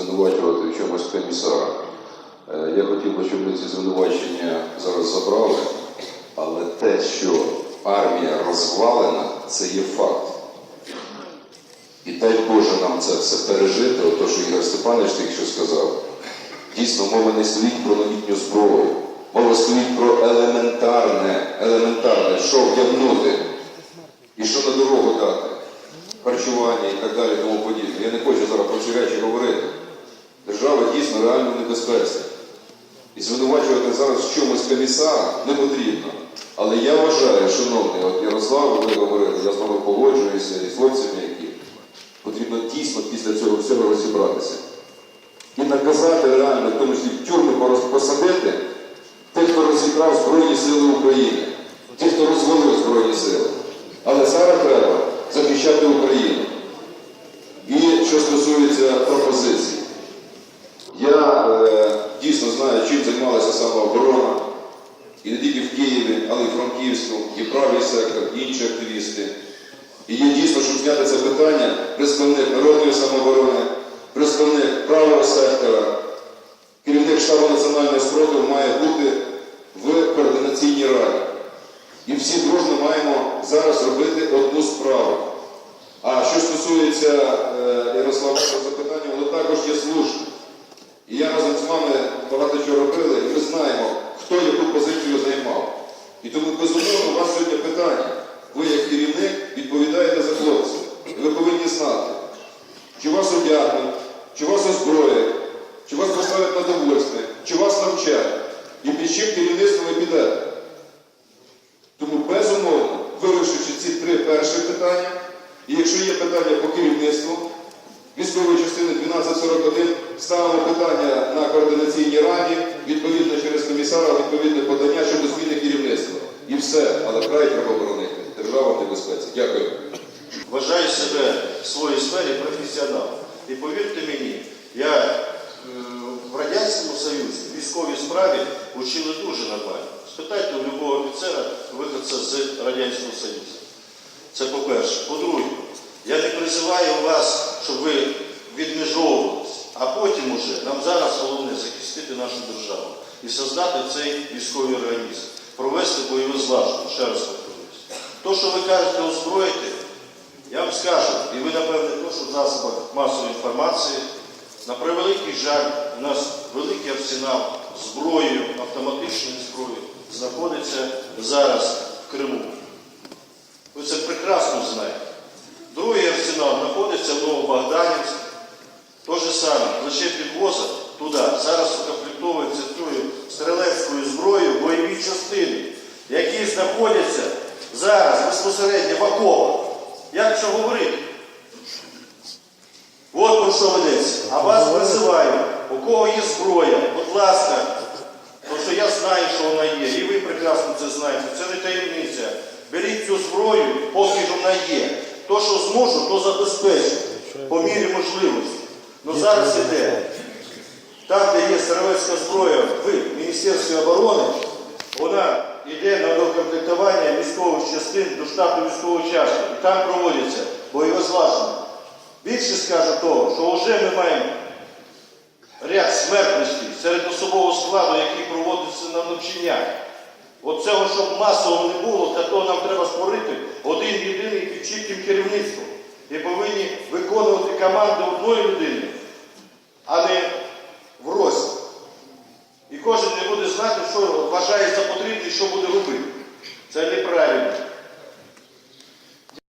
звинувачувати в чомусь комісара. Е, Я хотів би, щоб ми ці звинувачення зараз забрали, але те, що армія розвалена, це є факт. І дай Боже нам це все пережити, ото що Ігор Степанович тільки що сказав. Дійсно, мова не стоїть про новітню зброю. Мова стоїть про елементарне, елементарне, що вдягнути і що на дорогу дати, харчування і так далі, тому подібне. Я не хочу зараз про ці речі говорити. Дійсно реально небезпеці. І звинувачувати зараз в чомусь комісара не потрібно. Але я вважаю, шановний, от Ярослав, ви говорили, я з вами погоджуюся і з хлопцями, які потрібно дійсно після цього всього розібратися. І наказати реально, в тому числі в тюрми посадити тих, хто розіграв Збройні Сили України, тих, хто розвалив Збройні Сили. Але зараз треба захищати Україну. І що стосується пропозицій, я е, знаю, чим займалася самооборона, і не тільки в Києві, але й в Франківську, і правий сектор, і інші активісти. І є дійсно, щоб зняти це питання, представник народної самооборони, представник правого сектора, керівник штабу національного спротиву має бути в координаційній раді. І всі дружно маємо зараз робити одну справу. А що стосується е, Ярослава І тому, безумовно, у вас сьогодні питання. Ви, як керівник, відповідаєте за хлопців. Ви повинні знати, чи вас одягнуть, чи вас озброять, чи вас поставлять на довольстві, чи вас навчать, і під чим керівництво ви підете. Тому, безумовно, вирішивши ці три перші питання, і якщо є питання по керівництву військової частини 1241, ставимо питання на координаційній раді, відповідно через комісара, відповідне подання щодо зміни керівництва. І все, але край треба боронити. Держава в небезпеці. Дякую. Вважаю себе в своїй сфері професіоналом. І повірте мені, я е, в Радянському Союзі в військовій справі учили дуже нормально. Спитайте у любого офіцера, виходця з Радянського Союзу. Це по-перше. По-друге, я не призиваю вас, щоб ви відмежовувалися, а потім уже нам зараз головне захистити нашу державу і создати цей військовий організм, провести бойове злаження, ще раз повторюсь. То, що ви кажете озброїти, я вам скажу, і ви, напевне, також у засобах масової інформації, на превеликий жаль, у нас великий арсенал зброї, автоматичної зброї знаходиться зараз в Криму. Ви це прекрасно знаєте. Другий арсенал знаходиться в Новобогданівську. То же саме, лише підвозять туди. Зараз укомплектовуються тою стрілецькою зброєю бойові частини, які знаходяться зараз безпосередньо в окопах. Як що говорити? От про що ведеться. А вас призиваю, у кого є зброя, будь ласка, тому що я знаю, що вона є, і ви прекрасно це знаєте. Це не таємниця. Беріть цю зброю, поки ж вона є. То, що зможу, то забезпечу по мірі можливості. Ну зараз іде. Там, де є стрілецька зброя в Міністерстві оборони, вона йде на докомплектування військових частин до штату військового часу. І там проводяться бойове злаження. Більше скажу того, що вже ми маємо ряд смертностей серед особового складу, який проводиться на навчаннях. От щоб масово не було, для того нам треба створити один єдиний під чітким керівництвом. І повинні виконувати команди одної людини, а не в рост. І кожен не буде знати, що вважає за потрібне що буде робити. Це неправильно.